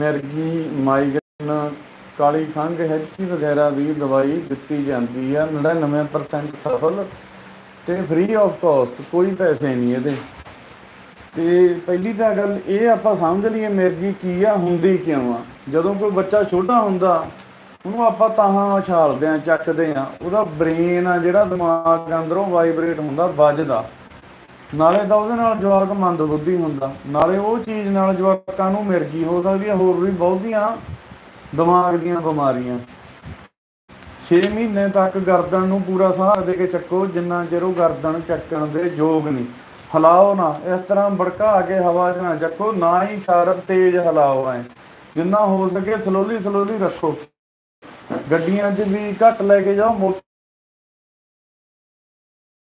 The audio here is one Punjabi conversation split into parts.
ਮਿਰਗੀ ਮਾਈਗ੍ਰੇਨ, ਕਾਲੀ ਖੰਘ ਹੈਚਕੀ ਵਗੈਰਾ ਦੀ ਦਵਾਈ ਦਿੱਤੀ ਜਾਂਦੀ ਆ। 99% ਸਫਲ ਤੇ ਫ੍ਰੀ ਆਫ ਕਾਸਟ ਕੋਈ ਪੈਸੇ ਨਹੀਂ ਇਹਦੇ। ਤੇ ਪਹਿਲੀ ਤਾਂ ਗੱਲ ਇਹ ਆਪਾਂ ਸਮਝ ਲਈਏ ਮਿਰਗੀ ਕੀ ਆ, ਹੁੰਦੀ ਕਿਉਂ ਆ। ਜਦੋਂ ਕੋਈ ਬੱਚਾ ਛੋਟਾ ਹੁੰਦਾ, ਉਹਨੂੰ ਆਪਾਂ ਤਾਹਾਂ ਉਛਾਲਦੇ ਆ, ਚੱਕਦੇ ਆ। ਉਹਦਾ ਬ੍ਰੇਨ ਆ ਜਿਹੜਾ ਦਿਮਾਗ ਅੰਦਰੋਂ ਵਾਈਬ੍ਰੇਟ ਹੁੰਦਾ, ਵੱਜਦਾ। ਨਾਲੇ ਤਾਂ ਉਹਦੇ ਨਾਲ ਜਵਾਕ ਮੰਦਬੁੱਧੀ ਹੁੰਦਾ। ਨਾਲੇ ਉਹ ਚੀਜ਼ ਨਾਲ ਜਵਾਕਾਂ ਨੂੰ ਮਿਰਗੀ ਹੋ ਸਕਦੀ ਹੈ ਹੋਰ ਵੀ ਬਹੁਤੀਆਂ ਦਿਮਾਗ ਦੀਆਂ ਬਿਮਾਰੀਆਂ। 6 ਮਹੀਨੇ ਤੱਕ ਗਰਦਨ ਨੂੰ ਪੂਰਾ ਸਾਹ ਦੇ ਕੇ ਚੱਕੋ, ਜਿੰਨਾ ਚਿਰ ਉਹ ਗਰਦਨ ਚੱਕਣ ਦੇ ਯੋਗ ਨਹੀਂ। ਹਿਲਾਓ ਨਾ, ਇਸ ਤਰ੍ਹਾਂ ਭੜਕਾ ਕੇ ਹਵਾ 'ਚ ਨਾ ਚੱਕੋ, ਨਾ ਹੀ ਸ਼ਾਰਪ ਤੇਜ਼ ਹਿਲਾਓ ਐ। ਜਿੰਨਾ ਹੋ ਸਕੇ ਸਲੋਲੀ ਸਲੋਲੀ ਰੱਖੋ। ਗੱਡੀਆਂ 'ਚ ਵੀ ਘੱਟ ਲੈ ਕੇ ਜਾਓ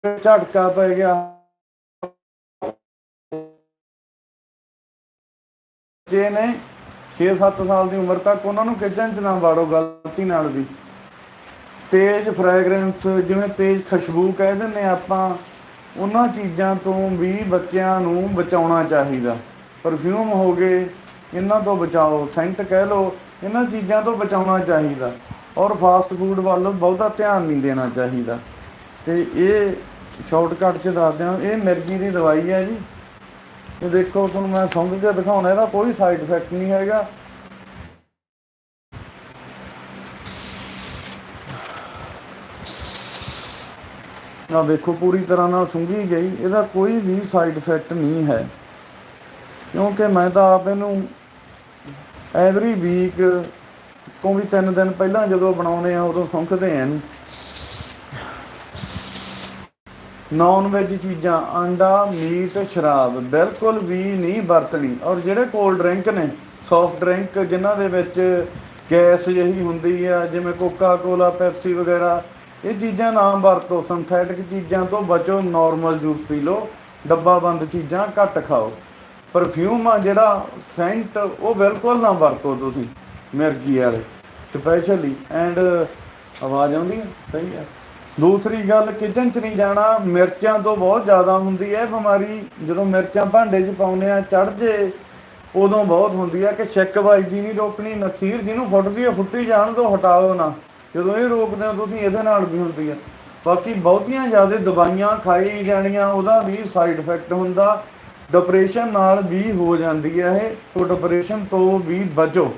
ਝਟਕਾ ਪੈ ਗਿਆ। ਜੇ ਨੇ 6-7 ਸਾਲ ਦੀ ਉਮਰ ਤੱਕ ਉਹਨਾਂ ਨੂੰ ਕਿਚਨ 'ਚ ਨਾ ਵਾੜੋ, ਗਲਤੀ ਨਾਲ ਵੀ। ਤੇਜ਼ ਫ੍ਰੈਗਰੈਂਸ ਜਿਵੇਂ ਤੇਜ਼ ਖੁਸ਼ਬੂ ਕਹਿ ਦਿੰਨੇ ਆਪਾਂ, ਉਹਨਾਂ ਚੀਜ਼ਾਂ ਤੋਂ ਵੀ ਬੱਚਿਆਂ ਨੂੰ ਬਚਾਉਣਾ ਚਾਹੀਦਾ। ਪਰਫਿਊਮ ਹੋ ਗਏ, ਇਹਨਾਂ ਤੋਂ ਬਚਾਓ ਸੈਂਟ ਕਹਿ ਲਓ, ਇਹਨਾਂ ਚੀਜ਼ਾਂ ਤੋਂ ਬਚਾਉਣਾ ਚਾਹੀਦਾ। ਔਰ ਫਾਸਟ ਫੂਡ ਵੱਲ ਬਹੁਤਾ ਧਿਆਨ ਨਹੀਂ ਦੇਣਾ ਚਾਹੀਦਾ। ਤੇ ਇਹ ਸ਼ਾਰਟਕਟ 'ਚ ਦੱਸ ਦਿਆਂ ਇਹ ਮਿਰਗੀ ਦੀ ਦਵਾਈ ਹੈ ਜੀ। ਇਹ ਦੇਖੋ, ਤੁਹਾਨੂੰ ਮੈਂ ਸੁੰਘ ਕੇ ਦਿਖਾਉਣਾ, ਇਹਦਾ ਕੋਈ ਸਾਈਡ ਇਫੈਕਟ ਨਹੀਂ ਹੈਗਾ। ਆ ਦੇਖੋ, ਪੂਰੀ ਤਰ੍ਹਾਂ ਨਾਲ ਸੁੰਘੀ ਗਈ। ਇਹਦਾ ਕੋਈ ਵੀ ਸਾਈਡ ਇਫੈਕਟ ਨਹੀਂ ਹੈ। ਕਿਉਂਕਿ ਮੈਂ ਤਾਂ ਆਪ ਇਹਨੂੰ ਐਵਰੀ ਵੀਕ ਤੋਂ ਵੀ 3 ਦਿਨ ਪਹਿਲਾਂ ਜਦੋਂ ਬਣਾਉਨੇ ਆ, ਉਦੋਂ ਸੁੰਘਦੇ ਆ ਇਹਨੂੰ ਨਾਨ ਵੈਜ ਚੀਜ਼ਾਂ ਆਂਡਾ ਮੀਟ, ਸ਼ਰਾਬ ਬਿਲਕੁਲ ਵੀ ਨਹੀਂ ਵਰਤਣੀ। ਔਰ ਜਿਹੜੇ ਕੋਲਡ ਡਰਿੰਕ ਨੇ ਸੌਫਟ ਡਰਿੰਕ ਜਿਨ੍ਹਾਂ ਦੇ ਵਿੱਚ ਗੈਸ ਜਿਹੀ ਹੁੰਦੀ ਆ, ਜਿਵੇਂ ਕੋਕਾ ਕੋਲਾ ਪੈਪਸੀ ਵਗੈਰਾ, ਇਹ ਚੀਜ਼ਾਂ ਨਾ ਵਰਤੋ। ਸਿੰਥੈਟਿਕ ਚੀਜ਼ਾਂ ਤੋਂ ਬਚੋ ਨਾਰਮਲ ਜੂਸ ਪੀ ਲਓ ਡੱਬਾ ਬੰਦ ਚੀਜ਼ਾਂ ਘੱਟ ਖਾਓ। ਪਰਫਿਊਮ ਆ ਜਿਹੜਾ ਸੈਂਟ ਉਹ ਬਿਲਕੁਲ ਨਾ ਵਰਤੋ ਤੁਸੀਂ, ਮਿਰਗੀ ਵਾਲੇ ਸਪੈਸ਼ਲੀ ਐਂਡ ਆਵਾਜ਼ ਆਉਂਦੀ ਹੈ ਸਹੀ ਹੈ ਦੂਸਰੀ ਗੱਲ, ਕਿਚਨ 'ਚ ਨਹੀਂ ਜਾਣਾ, ਮਿਰਚਾਂ ਤੋਂ ਬਹੁਤ ਜ਼ਿਆਦਾ ਹੁੰਦੀ ਹੈ ਬਿਮਾਰੀ। ਜਦੋਂ ਮਿਰਚਾਂ ਭਾਂਡੇ 'ਚ ਪਾਉਂਦੇ ਆ ਚੜ ਜੇ, ਉਦੋਂ ਬਹੁਤ ਹੁੰਦੀ ਹੈ ਕਿ ਛਿੱਕ ਵੱਜਦੀ ਨਹੀਂ ਰੋਕਣੀ, ਨਕਸੀਰ ਜਿਹਨੂੰ ਫੁੱਟਦੀ ਹੈ, ਫੁੱਟੀ ਜਾਣ ਤੋਂ ਹਟਾਓ ਨਾ। ਜਦੋਂ ਇਹ ਰੋਕਦੇ ਹੋ, ਤੁਸੀਂ ਇਹਦੇ ਨਾਲ ਵੀ ਹੁੰਦੀ ਹੈ। ਬਾਕੀ ਬਹੁਤੀਆਂ ਜ਼ਿਆਦਾ ਦਵਾਈਆਂ ਖਾਈ ਜਾਣੀਆਂ, ਉਹਦਾ ਵੀ ਸਾਈਡ ਇਫੈਕਟ ਹੁੰਦਾ। ਡਿਪਰੈਸ਼ਨ ਨਾਲ ਵੀ ਹੋ ਜਾਂਦੀ ਹੈ ਇਹ। ਸੋ ਡਿਪਰੈਸ਼ਨ ਤੋਂ ਵੀ ਬਚੋ।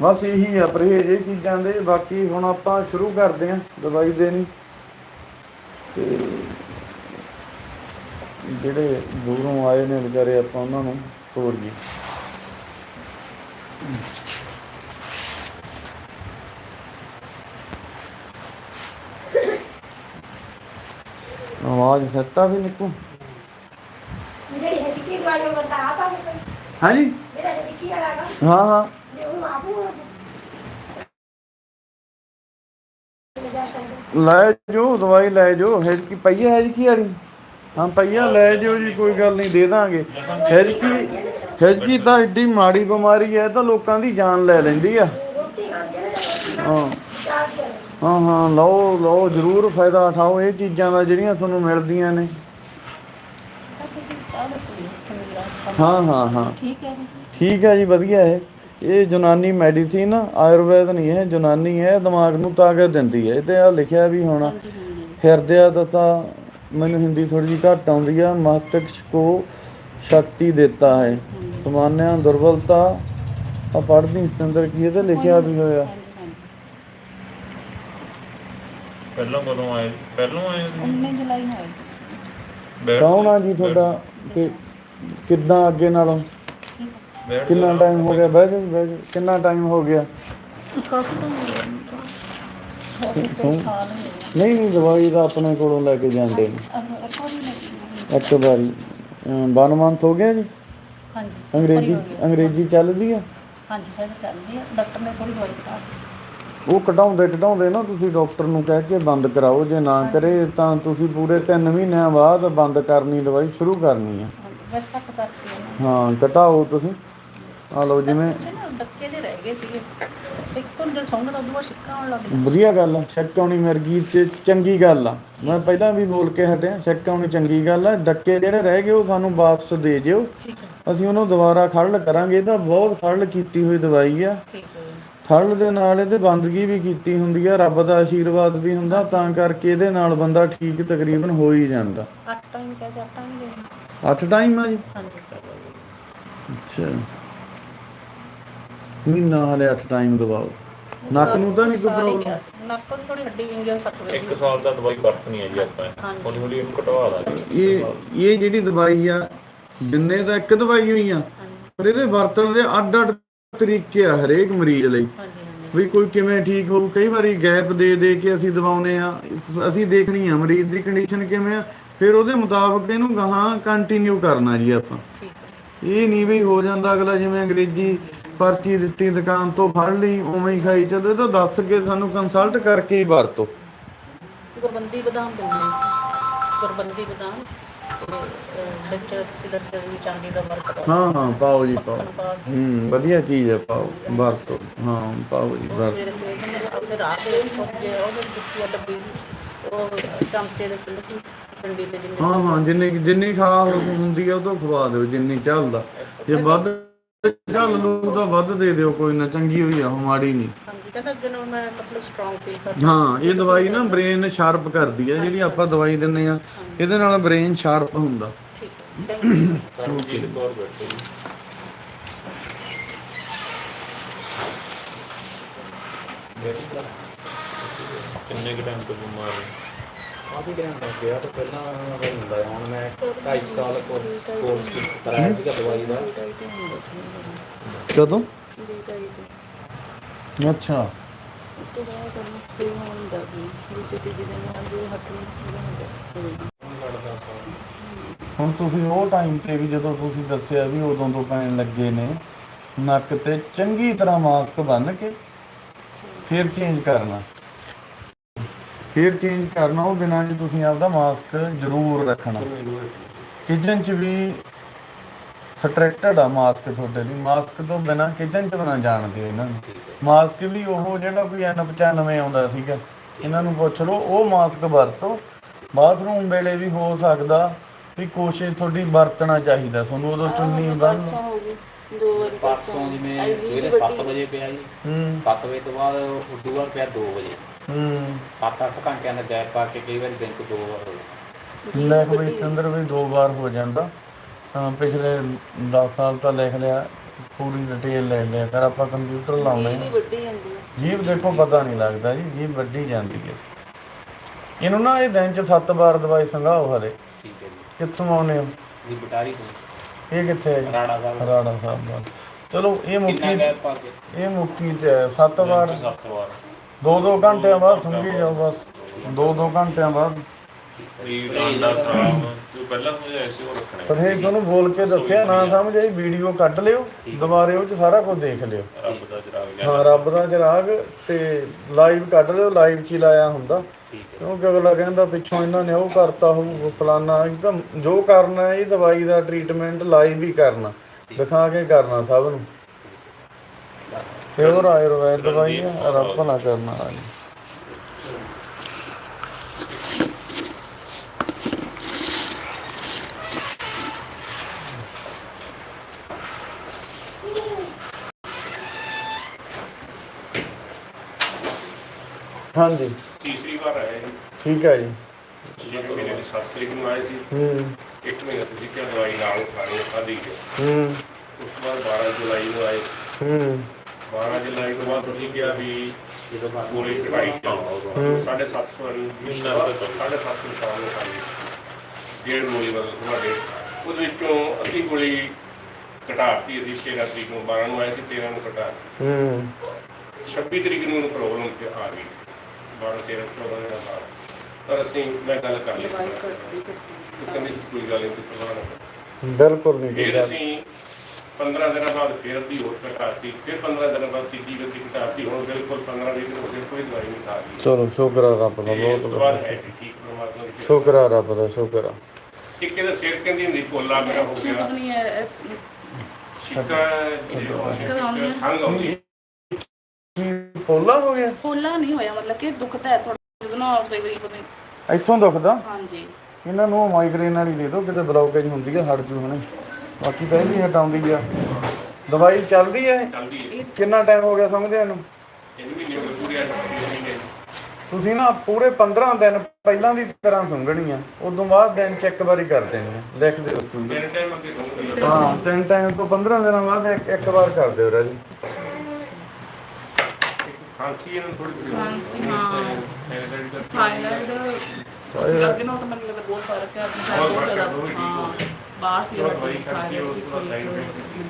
ਬਸ ਇਹੀ ਆ ਪਰਹੇਜ ਇਹ ਚੀਜ਼ਾਂ ਦੇ ਬਾਕੀ ਹੁਣ ਆਪਾਂ ਸ਼ੁਰੂ ਕਰਦੇ ਆਂ ਦਵਾਈ ਦੇਣੀ। ਤੇ ਜਿਹੜੇ ਦੂਰੋਂ ਆਏ ਨੇ ਵਿਚਾਰੇ ਆਪਾਂ ਉਹਨਾਂ ਨੂੰ ਤੋਰ ਜੀ। ਆਵਾਜ਼ ਸੱਤਾ ਵੀ ਨਿਕੂ? ਜਿਹੜੀ ਹਜਕੀ ਵਾਲੀ ਬੰਦਾ ਆਪਾ ਹਾਂਜੀ? ਮੇਰਾ ਹਜਕੀ ਵਾਲਾ ਗਾ ਹਾਂ ਹਾਂ। ਲੈ ਜੋ ਦਵਾਈ ਲੈ ਜੋ ਹੈਜ ਕੀ ਪਈ ਹੈ ਕੀ ਵਾਲੀ? ਹਾਂ ਪਈਆ ਲੈ ਜੋ ਜੀ ਕੋਈ ਗੱਲ ਨਹੀਂ ਦੇ ਦਾਂਗੇ। ਹੈਜ ਕੀ ਹੈਜ ਕੀ ਤਾਂ ਏਡੀ ਮਾੜੀ ਬਿਮਾਰੀ ਹੈ ਤਾਂ ਲੋਕਾਂ ਦੀ ਜਾਨ ਲੈ ਲੈਂਦੀ ਆ। ਹਾਂ। ਹਾਂ ਹਾਂ ਲਓ ਲਓ ਜ਼ਰੂਰ ਫਾਇਦਾ ਉਠਾਓ ਇਹ ਚੀਜ਼ਾਂ ਦਾ ਜਿਹੜੀਆਂ ਤੁਹਾਨੂੰ ਮਿਲਦੀਆਂ ਨੇ। ਹਾਂ ਹਾਂ ਹਾਂ। ਹੈ ਠੀਕ ਹੈ ਜੀ ਵਧੀਆ ਹੈ। ਇਹ ਯੂਨਾਨੀ ਮੈਡੀਸਿਨ ਆਯੁਰਵੈਦ ਨਹੀਂ ਹੈ ਯੂਨਾਨੀ ਹੈ ਦਿਮਾਗ ਨੂੰ ਤਾਕਤ ਦਿੰਦੀ ਹੈ। ਇਹ ਤੇ ਆ ਲਿਖਿਆ ਵੀ ਹੋਣਾ। ਹਿਰਦਿਆ ਦਤਾ ਮੈਨੂੰ ਹਿੰਦੀ ਥੋੜੀ ਜਿਹੀ ਘੱਟ ਆਉਂਦੀ ਆ। ਮਸਤਿਸ਼ਕ ਕੋ ਸ਼ਕਤੀ ਦੇਤਾ ਹੈ। ਸਮਾਨਿਆ ਦੁਰਬਲਤਾ ਆ ਪੜ੍ਹਦੀ ਸਤੰਦਰ ਕੀ ਇਹਦੇ ਲਿਖਿਆ ਵੀ ਹੋਇਆ? ਪਹਿਲਾਂ ਕਦੋਂ ਆਏ? ਪਹਿਲਾਂ ਆਏ ਸੀ? 19 ਜੁਲਾਈ ਨੂੰ ਆਏ ਬੈਠ ਕੌਣ ਆ ਜੀ ਤੁਹਾਡਾ? ਕਿ ਕਿੱਦਾਂ ਅੱਗੇ ਨਾਲੋਂ? ਬੈਠ ਕਿੰਨਾ ਟਾਈਮ ਹੋ ਗਿਆ? ਬਹਿ ਜੀ, ਬਹਿ ਜਾਓ ਕਿੰਨਾ ਟਾਈਮ ਹੋ ਗਿਆ? ਕਾਫੀ ਤਾਂ ਹੋ ਗਿਆ। ਮੈਨੂੰ ਤਾਂ। ਹੋ ਗਏ ਕਈ ਸਾਲ ਹੋ ਗਏ। ਨਹੀਂ ਨਹੀਂ ਦਵਾਈ ਦਾ ਆਪਣੇ ਕੋਲੋਂ ਲੈ ਕੇ ਜਾਂਦੇ ਨੇ। ਰਿਕਾਰਡ ਹੀ। ਲੱਗੀ ਇੱਕ ਵਾਰੀ। ਵਨ ਮੰਥ ਹੋ ਗਿਆ ਜੀ? ਹਾਂਜੀ ਅੰਗਰੇਜ਼ੀ। ਅੰਗਰੇਜ਼ੀ ਚੱਲਦੀ ਆ? ਹਾਂਜੀ ਫਿਰ ਚੱਲਦੀ ਹੈ ਡਾਕਟਰ ਨੇ ਥੋੜੀ ਦਵਾਈ ਦਿੱਤਾ ਉਹ ਕਢਾਉਂਦੇ ਕਢਾਉਂਦੇ ਨਾ ਤੁਸੀਂ ਡਾਕਟਰ ਨੂੰ ਕਹਿ ਕੇ ਬੰਦ ਕਰਾਓ। ਜੇ ਨਾ ਕਰੇ ਤਾਂ ਤੁਸੀਂ ਪੂਰੇ 3 ਮਹੀਨਿਆਂ ਬਾਅਦ ਬੰਦ ਕਰਨੀ ਦਵਾਈ ਸ਼ੁਰੂ ਕਰਨੀ ਆ। ਹਾਂਜੀ ਬਸ ਘੱਟ ਕਰਤੀ ਹੈ ਹਾਂ ਘਟਾਓ ਤੁਸੀਂ। ਆ ਲਓ ਜਿਵੇਂ ਡੱਕੇ ਦੇ ਰਹਿ ਗਏ ਸੀਗੇ। ਇੱਕ ਹੁਣ ਜਦ ਸੌਂਗਾ ਤਾਂ ਉਦੋਂ ਬਾਅਦ ਛਿੱਕਾਂ ਆਉਣ ਲੱਗ ਵਧੀਆ ਗੱਲ ਆ ਸ਼ੱਕ ਆਉਣੀ ਮਰਗੀ ਚ ਚੰਗੀ ਗੱਲ ਆ। ਮੈਂ ਪਹਿਲਾਂ ਵੀ ਬੋਲ ਕੇ ਹਟਿਆ ਸ਼ੱਕ ਆਉਣੀ ਚੰਗੀ ਗੱਲ ਆ। ਡੱਕੇ ਜਿਹੜੇ ਰਹਿ ਗਏ ਉਹ ਸਾਨੂੰ ਵਾਪਸ ਦੇ ਹੈ ਅਸੀਂ ਉਹਨੂੰ ਦੁਬਾਰਾ ਖੜਲ ਕਰਾਂਗੇ ਇਹ ਤਾਂ ਬਹੁਤ ਖੜਲ ਕੀਤੀ ਹੋਈ ਦਵਾਈ ਆ। ਠੀਕ ਹੈ ਖੜਲ ਦੇ ਨਾਲ ਇਹਦੇ ਬੰਦਗੀ ਵੀ ਕੀਤੀ ਹੁੰਦੀ ਆ ਰੱਬ ਦਾ ਆਸ਼ੀਰਵਾਦ ਵੀ ਹੁੰਦਾ ਤਾਂ ਕਰਕੇ ਇਹਦੇ ਨਾਲ ਬੰਦਾ ਠੀਕ ਤਕਰੀਬਨ ਹੋ ਹੀ ਜਾਂਦਾ। ਅੱਠ ਟਾਈਮ ਕਹਿ ਚਾਰ ਟਾਈਮ ਦੇ ਅੱਠ ਟਾਈਮ ਆ ਜੀ? ਹਾਂਜੀ। ਅੱਛਾ। ਮਹੀਨਾ ਹਲੇ ਅੱਠ ਟਾਈਮ ਦਵਾਓ ਨੱਕ ਨੂੰ ਤਾਂ ਨਹੀਂ ਕੋਈ ਪ੍ਰੋਬਲਮ। ਨੱਕ ਦੀ ਥੋੜੀ ਹੱਡੀ ਵਿੰਗੀ ਸੱਟ ਵਜੇ ਇੱਕ ਸਾਲ ਦਾ ਦਵਾਈ ਵਰਤਣੀ ਹੈ ਜੀ ਆਪਾਂ। ਹੌਲੀ ਹੌਲੀ ਇਹਨੂੰ ਘਟਵਾ ਦਾਂਗੇ ਇਹ ਇਹ ਜਿਹੜੀ ਦਵਾਈ ਆ ਜਿੰਨੇ ਤਾਂ ਇੱਕ ਦਵਾਈ ਹੋਈ ਆ ਪਰ ਇਹਦੇ ਵਰਤਣ ਦੇ ਅੱਡ ਅੱਡ ਤਰੀਕੇ ਆ ਹਰੇਕ ਮਰੀਜ਼ ਲਈ। ਹਾਂਜੀ ਹਾਂਜੀ। ਵੀ ਕੋਈ ਕਿਵੇਂ ਠੀਕ ਹੋਊ ਕਈ ਵਾਰੀ ਗੈਪ ਦੇ ਦੇ ਕੇ ਅਸੀਂ ਦਵਾਉਨੇ ਆ। ਅਸੀਂ ਦੇਖਣੀ ਆ ਮਰੀਜ਼ ਦੀ ਕੰਡੀਸ਼ਨ ਕਿਵੇਂ ਆ ਫਿਰ ਉਹਦੇ ਮੁਤਾਬਕ ਇਹਨੂੰ ਗਾਹਾਂ ਕੰਟੀਨਿਊ ਕਰਨਾ ਜੀ ਆਪਾਂ। ਹੈ ਇਹ ਨਹੀਂ ਵੀ ਹੋ ਜਾਂਦਾ ਅਗਲਾ ਜਿਵੇਂ ਅੰਗਰੇਜ਼ੀ ਪਰਚੀ ਦਿੱਤੀ ਦੁਕਾਨ ਤੋਂ ਫੜ ਲਈ ਉਵੇਂ ਹੀ ਖਾਈ ਚੱਲੋ ਇਹ ਤਾਂ ਦੱਸ ਕੇ ਸਾਨੂੰ ਕੰਸਲਟ ਕਰਕੇ ਹੀ ਵਰਤੋ। ਗੁਰਬੰਦੀ ਬਦਾਮ ਦਿੰਦੇ ਹਾਂ। ਗੁਰਬੰਦੀ ਬਦਾਮ ਤੇ ਅਹ, ਵਿੱਚ ਤੁਸੀਂ ਦੱਸਿਆ ਵੀ ਚਾਂਦੀ ਦਾ ਵਰਕ ਪਾਓ। ਹਾਂ ਹਾਂ ਪਾਓ ਜੀ ਪਾਓ। ਹੂੰ ਵਧੀਆ ਚੀਜ਼ ਹੈ ਪਾਓ ਵਰਤੋ। ਹਾਂ ਪਾਓ ਜੀ ਵਰਤੋ। ਸਵੇਰੇ ਸਵੇਰੇ ਕਹਿੰਦੇ ਆਪਣੇ ਰਾਤ ਦੇ ਜੇ ਉਹਦੇ ਦਿੱਤੀ ਆ ਡੱਬੀ ਉਹ ਚਮਚੇ ਦੇ ਪਿੰਡ ਸੀ ਡੰਡੀ ਤੇ ਜਿੰਨੇ ਹਾਂ ਹਾਂ ਜਿੰਨੀ ਜਿੰਨੀ ਖਾ ਹੁੰਦੀ ਆ ਉਹ ਤੋਂ ਖਵਾ ਦਿਓ ਜਿੰਨੀ ਚੱਲਦਾ। ਜੇ ਵੱਧ ਚੱਲ ਲੂ ਤਾਂ ਵੱਧ ਦੇ ਦਿਓ ਕੋਈ ਨਾ ਚੰਗੀ ਹੋਈ ਆ ਉਹ ਮਾੜੀ ਨਹੀਂ। ਹਾਂਜੀ ਕਹਿੰਦਾ ਅੱਗੇ ਨੂੰ ਮੈਂ ਮਤਲਬ ਸਟਰੋਂਗ ਫੀਲ ਕਰਦਾ ਹਾਂ। ਇਹ ਦਵਾਈ ਨਾ ਬ੍ਰੇਨ ਸ਼ਾਰਪ ਕਰਦੀ ਆ ਜਿਹੜੀ ਆਪਾਂ ਦਵਾਈ ਦਿੰਨੇ ਆ ਇਹਦੇ ਨਾਲ ਬ੍ਰੇਨ ਸ਼ਾਰਪ ਹੁੰਦਾ। ਠੀਕ ਹੈ ਕਰਮਜੀਤ ਕੌਰ ਬੈਠੋ ਜੀ ਕਿੰਨੇ ਕੁ ਟਾਈਮ ਤੋਂ ਬਿਮਾਰ ਹੋ? ਕਾਫੀ ਟਾਈਮ ਹੋ ਗਿਆ ਤਾਂ ਪਹਿਲਾਂ ਦਾ ਹੀ। ਹੁੰਦਾ। ਹੁਣ ਮੈਂ 2.5 ਸਾਲ ਕੋਰਸ ਕੋਰਸ ਕਰਾਇਆ ਸੀਗਾ ਦਵਾਈ ਦਾ। ਕਦੋਂ? ਤੇ। ਅੱਛਾ। ਉਸ ਤੋਂ ਬਾਅਦ ਉਹਨੂੰ ਫਿਰ ਹੋਣ ਦਾ ਸੀ ਦੂਜੇ ਤੀਜੇ ਦਿਨ ਨਾਲ ਦੇ ਹੱਥ ਨੂੰ ਪੂਰਾ ਹੋ ਗਿਆ ਲੜਦਾ ਸਾਂ ਹੁਣ ਤੁਸੀਂ ਉਹ ਟਾਈਮ ਤੇ ਵੀ ਜਦੋਂ ਤੁਸੀਂ ਦੱਸਿਆ ਵੀ ਉਦੋਂ ਤੋਂ ਪੈਣ ਲੱਗੇ ਨੇ ਨੱਕ ਤੇ ਚੰਗੀ ਤਰ੍ਹਾਂ ਮਾਸਕ ਬੰਨ ਕੇ ਫਿਰ ਚੇਂਜ ਕਰਨਾ। ਫਿਰ ਚੇਂਜ ਕਰਨਾ ਉਹ ਦਿਨਾਂ 'ਚ ਤੁਸੀਂ ਆਪਦਾ ਮਾਸਕ ਜ਼ਰੂਰ ਰੱਖਣਾ। ਕਿਚਨ 'ਚ ਵੀ ਸਟ੍ਰੈਕਟਡ ਆ ਮਾਸਕ ਤੁਹਾਡੇ ਲਈ। ਮਾਸਕ ਤੋਂ ਬਿਨਾ ਕਿਚਨ 'ਚ ਬਣਾ ਜਾਣਦੇ ਇਹਨਾਂ ਨੂੰ। ਮਾਸਕ ਵੀ ਉਹ ਜਿਹੜਾ ਕੋਈ N95 ਆਉਂਦਾ ਸੀਗਾ ਇਹਨਾਂ ਨੂੰ ਪੁੱਛ ਲਓ ਉਹ ਮਾਸਕ ਵਰਤੋ। ਬਾਥਰੂਮ ਵੇਲੇ ਵੀ ਹੋ ਸਕਦਾ ਵੀ ਕੋਸ਼ਿਸ਼ ਤੁਹਾਡੀ ਵਰਤਣਾ ਚਾਹੀਦਾ। ਤੁਹਾਨੂੰ ਉਦੋਂ ਚੁੰਨੀ ਬੰਨ ਹੋ ਗਈ। ਦੋ ਵਾਰੀ ਪਰਸੋਂ। ਜਿਵੇਂ ਸਵੇਰੇ 7 ਵਜੇ ਪਿਆ ਜੀ। ਹੂੰ। 7 ਵਜੇ ਤੋਂ ਬਾਅਦ ਉਦੋਂ ਬਾਅਦ ਪਿਆ 2 ਵਜੇ। ਹੂੰ। 7-8 ਘੰਟਿਆਂ ਦਾ ਗੈਪ ਪਾ ਕੇ ਕਈ ਵਾਰੀ ਦਿਨ ਚ ਦੋ ਵਾਰ ਹੋਇਆ ਲਿਖ ਵੀ ਸਿੰਦਰ ਵੀ ਦੋ ਵਾਰ ਹੋ ਜਾਂਦਾ। ਤਾਂ ਪਿਛਲੇ 10 ਸਾਲ ਤਾਂ ਲਿਖ ਲਿਆ ਪੂਰੀ ਡਿਟੇਲ ਲੈ ਲਿਆ ਕਰ ਆਪਾਂ ਕੰਪਿਊਟਰ ਲਾਉਣਾ ਹੈ। ਵੱਡੀ ਜਾਂਦੀ ਹੈ। ਜੀਭ ਦੇਖੋ ਪਤਾ ਨਹੀਂ ਲੱਗਦਾ ਜੀ ਜੀਭ ਵੱਡੀ ਜਾਂਦੀ ਹੈ। ਇਹਨੂੰ ਨਾ ਇਹ ਦਿਨ ਚ 7 ਵਾਰ ਦਵਾਈ ਸੰਘਾਓ ਹਲੇ ਠੀਕ ਹੈ ਜੀ। ਕਿੱਥੋਂ ਆਉਨੇ ਹੋ? ਜੀ ਬਟਾਰੀ ਤੋਂ। ਇਹ ਕਿੱਥੇ ਹੈ ਜੀ? ਰਾੜਾ ਸਾਹਿਬ ਰਾੜਾ ਸਾਹਿਬ ਦਾ ਚਲੋ ਇਹ ਕਿੰਨਾ ਮੁੱਕੀ ਗੈਪ ਪਾ ਕੇ? ਇਹ ਮੁੱਕੀ ਚ 7 ਵਾਰ। ਸੱਤ ਵਾਰ। ਦੋ ਦੋ ਘੰਟਿਆਂ ਬਾਅਦ ਸੰਘੀ ਜਾਓ ਬਸ। ਦੋ ਦੋ ਘੰਟਿਆਂ ਬਾਅਦ। ਰੀਡ ਆਂਡਾ ਸਰਾਮ ਜੋ ਪਹਿਲਾਂ ਹੋਇਆ ਸੀ ਉਹ ਰੱਖਣਾ ਪਰ ਇਹ ਤੁਹਾਨੂੰ ਬੋਲ ਕੇ ਦੱਸਿਆ, ਨਾ ਸਮਝ ਆਈ ਵੀਡੀਓ ਕੱਢ ਲਿਓ, ਦੁਬਾਰੇ ਉਹ ਚ ਸਾਰਾ ਕੁਝ ਦੇਖ ਲਿਓ। ਰੱਬ ਦਾ ਜਰਾਗ ਹਾਂ, ਰੱਬ ਦਾ ਚਿਰਾਗ ਤੇ ਲਾਈਵ ਕੱਢ ਲਿਓ ਲਾਈਵ ਚ ਹੀ ਲਾਇਆ ਹੁੰਦਾ। ਕਿਉਂਕਿ ਅਗਲਾ ਕਹਿੰਦਾ ਪਿੱਛੋਂ ਇਹਨਾਂ ਨੇ ਉਹ ਕਰਤਾ ਹੋਊ ਫਲਾਨਾ, ਇਹ ਜੋ ਕਰਨਾ ਹੈ ਇਹ ਦਵਾਈ ਦਾ ਟ੍ਰੀਟਮੈਂਟ ਲਾਈਵ ਹੀ ਕਰਨਾ, ਦਿਖਾ ਕੇ ਕਰਨਾ ਸਭ ਨੂੰ। ਪਿਓਰ ਆਯੁਰਵੈਦ ਦਵਾਈ ਹੈ ਰੱਬ ਭਲਾ ਕਰਨਾ ਆ ਜੀ ਹਾਂਜੀ ਤੀਸਰੀ ਵਾਰ ਆਇਆ ਜੀ ਠੀਕ ਹੈ ਜੀ ਛੇ ਮਹੀਨੇ ਦੀ 7 ਤਰੀਕ ਨੂੰ ਆਏ ਸੀ ਹੂੰ ਇੱਕ ਮਹੀਨਾ ਤੁਸੀਂ ਕਿਹਾ ਦਵਾਈ ਨਾਲ ਖਾਣੀ ਹੈ, ਖਾਧੀ ਹੈ ਹੂੰ ਉਸ ਤੋਂ ਬਾਅਦ 12 ਜੁਲਾਈ ਨੂੰ ਆਏ ਹੂੰ 12 ਜੁਲਾਈ ਤੋਂ ਬਾਅਦ ਤੁਸੀਂ ਕਿਹਾ ਵੀ ਜਦੋਂ ਗੋਲੀ ਕਟਾਈ ਜਾਓ 750 ਵਾਲੀ ਮਹੀਨਾ ਦਾ 750 ਸ਼ਾਮ ਨੂੰ ਖਾਣੀ ਡੇਢ ਗੋਲੀ ਬਦਲ ਤੁਹਾਡੇ। ਉਹਦੇ ਵਿੱਚੋਂ ਅੱਧੀ ਗੋਲੀ ਘਟਾਤੀ ਅਸੀਂ 13 ਤਰੀਕ ਨੂੰ 12 ਨੂੰ ਆਏ ਸੀ 13 ਨੂੰ ਘਟਾ ਹੂੰ। 26 ਤਰੀਕ ਨੂੰ ਪ੍ਰੋਬਲਮ ਤੇ ਆ ਗਈ। 12 13 14 ਦਿਨਾਂ ਬਾਅਦ ਪਰ ਅਸੀਂ ਮੈਂ ਗੱਲ ਕਰ ਲਈ। ਕੋਈ ਗੱਲ ਨਹੀਂ। ਬਿਲਕੁਲ ਨਹੀਂ ਫਿਰ ਅਸੀਂ 15 ਦਿਨਾਂ ਬਾਅਦ ਫਿਰ ਦੀ ਹੋਰ ਘਟਾਤੀ ਫਿਰ 15 ਦਿਨਾਂ ਬਾਅਦ ਤੀਜੀ ਗਤੀ ਘਟਾਤੀ ਹੁਣ ਬਿਲਕੁਲ 15 ਦਿਨ ਹੋ ਗਏ ਕੋਈ ਦਵਾਈ ਨਹੀਂ ਖਾ ਰਹੀ। ਚਲੋ ਸ਼ੁਕਰ ਆ ਰੱਬ ਦਾ ਤੇ ਬਹੁਤ ਤੋਂ ਬਹੁਤ ਹੈ ਵੀ ਠੀਕ ਪਰਮਾਤਮਾ ਦੀ ਕਿਰਪਾ। ਸ਼ੁਕਰ ਆ ਰੱਬ ਦਾ ਸ਼ੁਕਰ ਆ। ਇੱਕ ਇਹਦਾ ਸਿਰ ਕਹਿੰਦੀ ਹੁੰਦੀ ਕੋਲਾ ਮੇਰਾ ਹੋ ਗਿਆ। ਚਿੱਕਾ ਆਉਂਦੀ ਹੈ। ਖੰਗ ਆਉਂਦੀ ਹੈ। ਕੀ ਪੋਲਾ ਹੋ। ਗਿਆ? ਹੋਲਾ ਨਹੀਂ ਹੋਇਆ ਮਤਲਬ ਕਿ ਦੁਖਦਾ ਹੈ ਥੋੜਾ ਜਿਹਾ ਨਾ ਕਈ ਵਾਰੀ ਪਤਾ ਨਹੀਂ। ਇੱਥੋਂ ਦੁਖਦਾ? ਹਾਂਜੀ। ਇਹਨਾਂ ਨੂੰ ਮਾਈਗ੍ਰੇਨ ਵਾਲੀ ਦੇ ਦਿਓ ਕਿਤੇ ਬਲੌਕੇਜ ਹੁੰਦੀ ਆ ਹਟ ਜੂ ਹੁਣੇ। ਬਾਕੀ ਤਾਂ ਇਹ ਵੀ ਹਟਾਉਂਦੀ ਆ। ਦਵਾਈ ਚੱਲਦੀ ਹੈ ਚੱਲਦੀ ਹੈ ਕਿੰਨਾ ਟਾਈਮ ਹੋ ਗਿਆ ਸਮਝਦਿਆਂ ਨੂੰ ਇਹ ਮਹੀਨੇ ਹੋ ਗਏ ਪੂਰੇ ਮਹੀਨੇ। ਤੁਸੀਂ ਨਾ ਪੂਰੇ 15 ਦਿਨ ਪਹਿਲਾਂ ਦੀ ਤਰ੍ਹਾਂ ਸੁੰਘਣੀ ਆ। ਉਦੋਂ ਬਾਅਦ ਦਿਨ ਚ ਇੱਕ ਵਾਰੀ ਕਰ ਦੇਣੀ ਆ। ਲਿਖ ਦਿਓ ਤੁਸੀਂ ਤਿੰਨ ਟਾਈਮ ਅੱਗੇ ਹੋਊਗਾ ਹਾਂ ਤਿੰਨ ਟਾਈਮ ਤੋਂ 15 ਦਿਨਾਂ ਬਾਅਦ ਇੱਕ ਇੱਕ ਵਾਰ ਕਰ ਦਿਓ ਰਾਜੀ। ਖਾਂਸੀ ਇਹਨਾਂ ਥੋੜੀ ਖਾਂਸੀ, ਹਾਂ। ਥਾਇਰਾਇਡ ਅੱਗੇ ਨਾਲ ਤਾਂ ਮੈਨੂੰ ਲੱਗਦਾ ਬਹੁਤ ਫ਼ਰਕ ਹੈ ਆਪਣੇ ਬਹੁਤ ਫ਼ਰਕ ਹੈ, ਜ਼ਿਆਦਾ ਵੀ। ਬਾਹਰ ਸੀ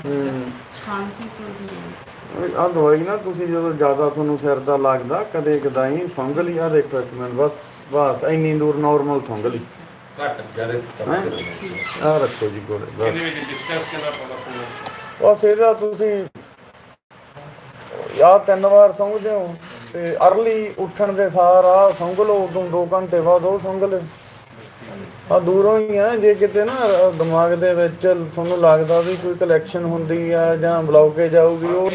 ਹੂੰ। ਖਾਂਸੀ ਆ ਦਵਾਈ ਨਾ ਤੁਸੀਂ ਜਦੋਂ ਜ਼ਿਆਦਾ ਤੁਹਾਨੂੰ ਸਿਰ ਦਾ ਲੱਗਦਾ ਕਦੇ ਕਦਾਈ ਸੁੰਘ ਲਈ। ਆ ਦੇਖੋ ਇੱਕ ਮਿੰਟ ਬਸ ਬਸ ਇੰਨੀ ਦੂਰ ਨਾਰਮਲ ਸੁੰਘ ਲਈ। ਘੱਟ ਜ਼ਿਆਦਾ? ਆ ਰੱਖੋ ਜੀ ਕੋਲੇ ਬਸ। ਇਹਦੇ ਵਿੱਚ ਡਿਸਟੈਂਸ ਕਿੰਨਾ ਪਾਉਣਾ ਪਊਗਾ ਬਸ ਇਹਦਾ ਤੁਸੀਂ ਆ ਤਿੰਨ ਵਾਰ ਸੁੰਘਦੇ ਹੋ ਤੇ ਅਰਲੀ ਉੱਠਣ ਦੇ ਸਾਰ ਆ ਸੁੰਘ ਲਓ ਉਦੋਂ 2 ਘੰਟੇ ਬਾਅਦ ਉਹ ਸੁੰਘ ਲੈ ਆ ਦੂਰੋਂ ਹੀ ਆ ਜੇ ਕਿਤੇ ਨਾ ਦਿਮਾਗ ਦੇ ਵਿੱਚ ਤੁਹਾਨੂੰ ਲੱਗਦਾ ਵੀ ਕੋਈ ਕਲੈਕਸ਼ਨ ਹੁੰਦੀ ਆ ਜਾਂ ਬਲੌਕੇਜ ਆਊਗੀ ਉਹ